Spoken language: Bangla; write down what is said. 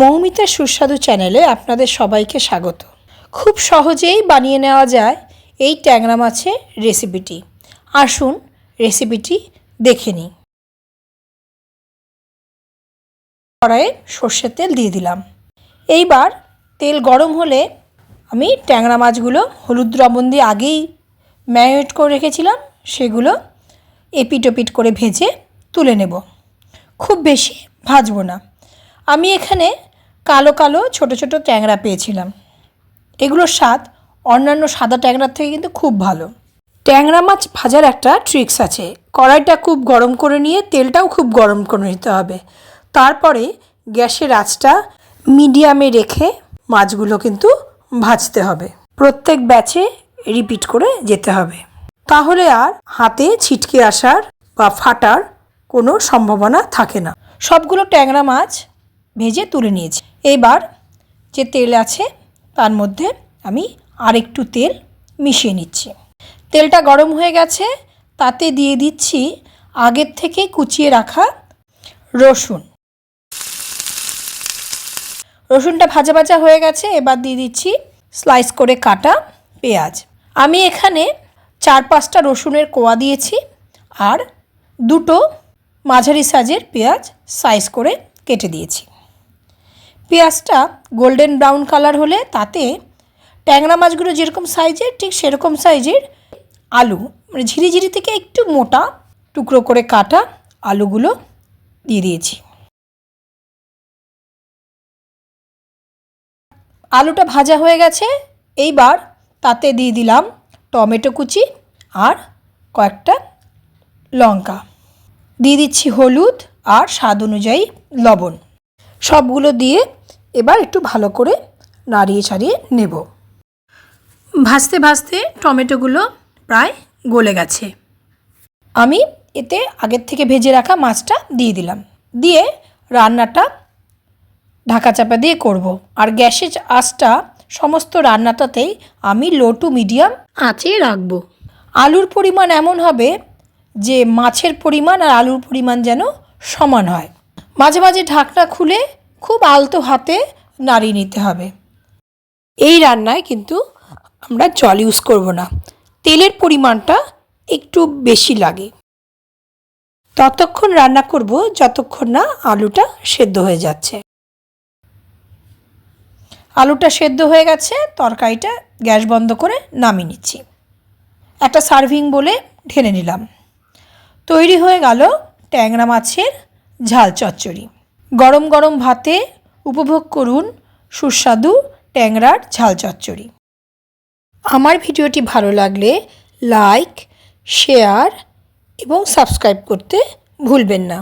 মৌমিতার সুস্বাদু চ্যানেলে আপনাদের সবাইকে স্বাগত। খুব সহজেই বানিয়ে নেওয়া যায় এই ট্যাংরা মাছের রেসিপিটি। আসুন রেসিপিটি দেখে নিই। কড়াইয়ে সর্ষের তেল দিয়ে দিলাম। এইবার তেল গরম হলে আমি ট্যাংরা মাছগুলো হলুদ লবণ দিয়ে আগেই ম্যারিনেট করে রেখেছিলাম, সেগুলো এপিট ওপিট করে ভেজে তুলে নেব। খুব বেশি ভাজবো না। আমি এখানে কালো কালো ছোট ছোট ট্যাংরা পেয়েছিলাম। এগুলোর স্বাদ অন্যান্য সাদা ট্যাংরার থেকে কিন্তু খুব ভালো। ট্যাংরা মাছ ভাজার একটা ট্রিক্স আছে। কড়াইটা খুব গরম করে নিয়ে তেলটাও খুব গরম করে নিতে হবে। তারপরে গ্যাসের আঁচটা মিডিয়ামে রেখে মাছগুলো কিন্তু ভাজতে হবে। প্রত্যেক ব্যাচে রিপিট করে যেতে হবে। তাহলে আর হাতে ছিটকে আসার বা ফাটার কোনো সম্ভাবনা থাকে না। সবগুলো ট্যাংরা মাছ ভেজে তুলে নিয়েছি। এবার যে তেল আছে, তার মধ্যে আমি আরেকটু তেল মিশিয়ে নিচ্ছি। তেলটা গরম হয়ে গেছে, তাতে দিয়ে দিচ্ছি আগের থেকে কুচিয়ে রাখা রসুন। রসুনটা ভাজা ভাজা হয়ে গেছে, এবার দিয়ে দিচ্ছি স্লাইস করে কাটা পেঁয়াজ। আমি এখানে চার পাঁচটা রসুনের কোয়া দিয়েছি আর দুটো মাঝারি সাইজের পেঁয়াজ সাইজ করে কেটে দিয়েছি। পেঁয়াজটা গোল্ডেন ব্রাউন কালার হলে তাতে ট্যাংরা মাছগুলো যেরকম সাইজের ঠিক সেরকম সাইজের আলু মানে ঝিরিঝিরি থেকে একটু মোটা টুকরো করে কাটা আলুগুলো দিয়ে দিয়েছি। আলুটা ভাজা হয়ে গেছে, এইবার তাতে দিয়ে দিলাম টমেটো কুচি আর কয়েকটা লঙ্কা। দিয়ে দিচ্ছি হলুদ আর স্বাদ অনুযায়ী লবণ। সবগুলো দিয়ে এবার একটু ভালো করে নাড়িয়ে ছাড়িয়ে নেব। ভাজতে ভাজতে টমেটোগুলো প্রায় গলে গেছে। আমি এতে আগের থেকে ভেজে রাখা মাছটা দিয়ে দিলাম। দিয়ে রান্নাটা ঢাকা চাপা দিয়ে করব। আর গ্যাসের আঁচটা, সমস্ত রান্নাটাতেই আমি লো টু মিডিয়াম আঁচে রাখব। আলুর পরিমাণ এমন হবে যে মাছের পরিমাণ আর আলুর পরিমাণ যেন সমান হয়। মাঝে মাঝে ঢাকনা খুলে খুব আলতো হাতে নাড়িয়ে নিতে হবে। এই রান্নায় কিন্তু আমরা জল ইউজ করব না। তেলের পরিমাণটা একটু বেশি লাগে। ততক্ষণ রান্না করব যতক্ষণ না আলুটা সেদ্ধ হয়ে যাচ্ছে। আলুটা সেদ্ধ হয়ে গেছে, তরকারিটা গ্যাস বন্ধ করে নামিয়ে নিচ্ছি। একটা সার্ভিং বলে ঢেলে নিলাম। তৈরি হয়ে গেল ট্যাংরা মাছের ঝাল চচ্চড়ি। গরম গরম ভাতে উপভোগ করুন সুস্বাদু ট্যাংরার ঝাল চচ্চড়ি। আমার ভিডিওটি ভালো লাগলে লাইক, শেয়ার এবং সাবস্ক্রাইব করতে ভুলবেন না।